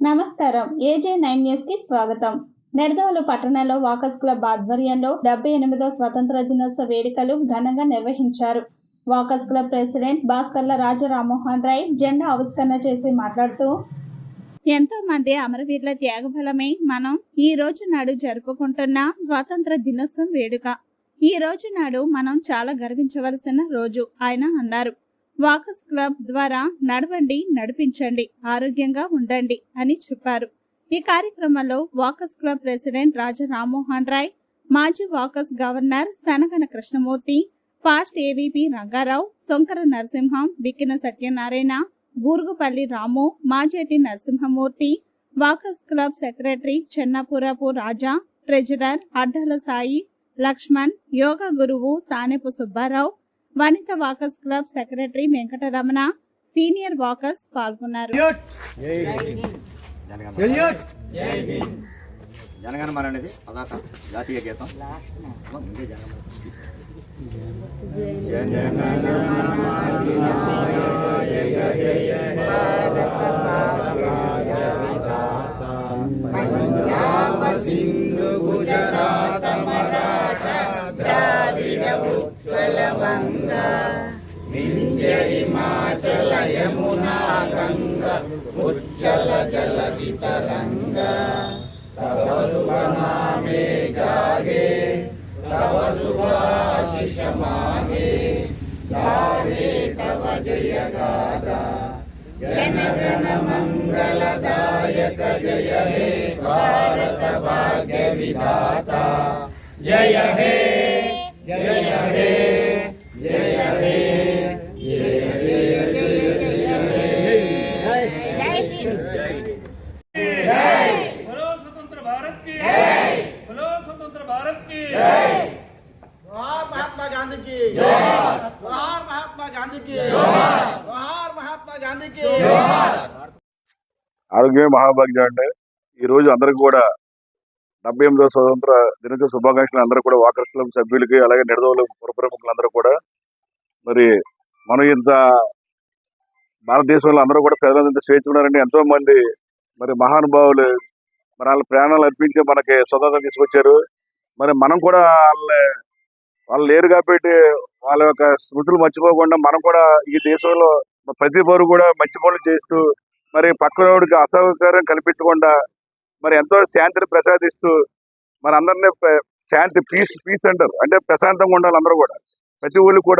నమస్కారం. ఏజే నైన్ న్యూస్కి స్వాగతం. నెడదవలు పట్టణంలో వాకర్స్ క్లబ్ ఆధ్వర్యంలో డెబ్బై ఎనిమిదో స్వతంత్ర దినోత్సవ వేడుకలు ఘనంగా నిర్వహించారు. Walkers club president Bhaskarla Raja Rammohan Rai జెండా ఆవిష్కరణ చేసి మాట్లాడుతూ ఎంతో మంది అమరవీరుల త్యాగఫలమే మనం ఈ రోజు నాడు జరుపుకుంటున్న స్వాతంత్ర దినోత్సవం వేడుక. ఈ రోజు నాడు మనం చాలా గర్వించవలసిన రోజు ఆయన అన్నారు. వాకస్ క్లబ్ ద్వారా నడవండి నడిపించండి ఆరోగ్యంగా ఉండండి అని చెప్పారు. ఈ కార్యక్రమంలో walkers club president Raja Rammohan Rai మాజీ walkers governor Sanagana Krishnamurthy first A V P Rangarao Shankara Narasimham Bikkina Satyanarayana Burugupalli Ramu Majeti Narasimhamurthy walkers club secretary Chennapurapu Raja treasurer Addala Sai Lakshman yoga గురువు Sanepu Subbarao Vanitha walkers club secretary Venkataramana senior walkers పాల్గొన్నారు. Salute Jana Gana Mana అనేది పదాక జాతీయ గీతం. ఇంకే వింధ్య హిమాచల యమునా గంగ ఉజ్జల జలధి తరంగ తవ శుభనామే జాగే తవ శుభాశిష మాగే గాగే తవ జయ గాథ జనగణ మంగళదాయక జయ హే భారత భాగ్య విధాత జయ హే జయ హే జయ बोलो स्वतंत्र भारत की बोलो स्वतंत्र भारत की जोहार महात्मा गांधी की जोहार महात्मा गांधी की जोहार महात्मा गांधी की ఆరోగ్యమే మహాభాగ్యం అంటే ఈ రోజు అందరికి కూడా డెబ్బై ఎనిమిదో స్వతంత్ర దినోత్సవ శుభాకాంక్షలు అందరూ కూడా వాకర్స్ క్లబ్ సభ్యులకి అలాగే నిడదవులు పురప్రముఖులందరూ కూడా మరి మనం ఇంత భారతదేశంలో అందరూ కూడా ప్రజలంతా ఇంత స్వేచ్ఛ ఉన్నారంటే ఎంతో మంది మరి మహానుభావులు మరి వాళ్ళ ప్రాణాలు అర్పించి మనకి స్వతంత్రం తీసుకొచ్చారు. మరి మనం కూడా వాళ్ళ వాళ్ళు లేరు కాబట్టి వాళ్ళ యొక్క స్మృతులు మర్చిపోకుండా మనం కూడా ఈ దేశంలో ప్రతి పౌరు కూడా మంచి పనులు చేస్తూ మరి పక్కనోడికి అసౌకర్యం కల్పించకుండా మరి ఎంతో శాంతిని ప్రసాదిస్తూ మరి అందరినీ శాంతి పీస్ పీస్ అంటారు. అంటే ప్రశాంతంగా ఉండాలి అందరూ కూడా. ప్రతి ఊళ్ళు కూడా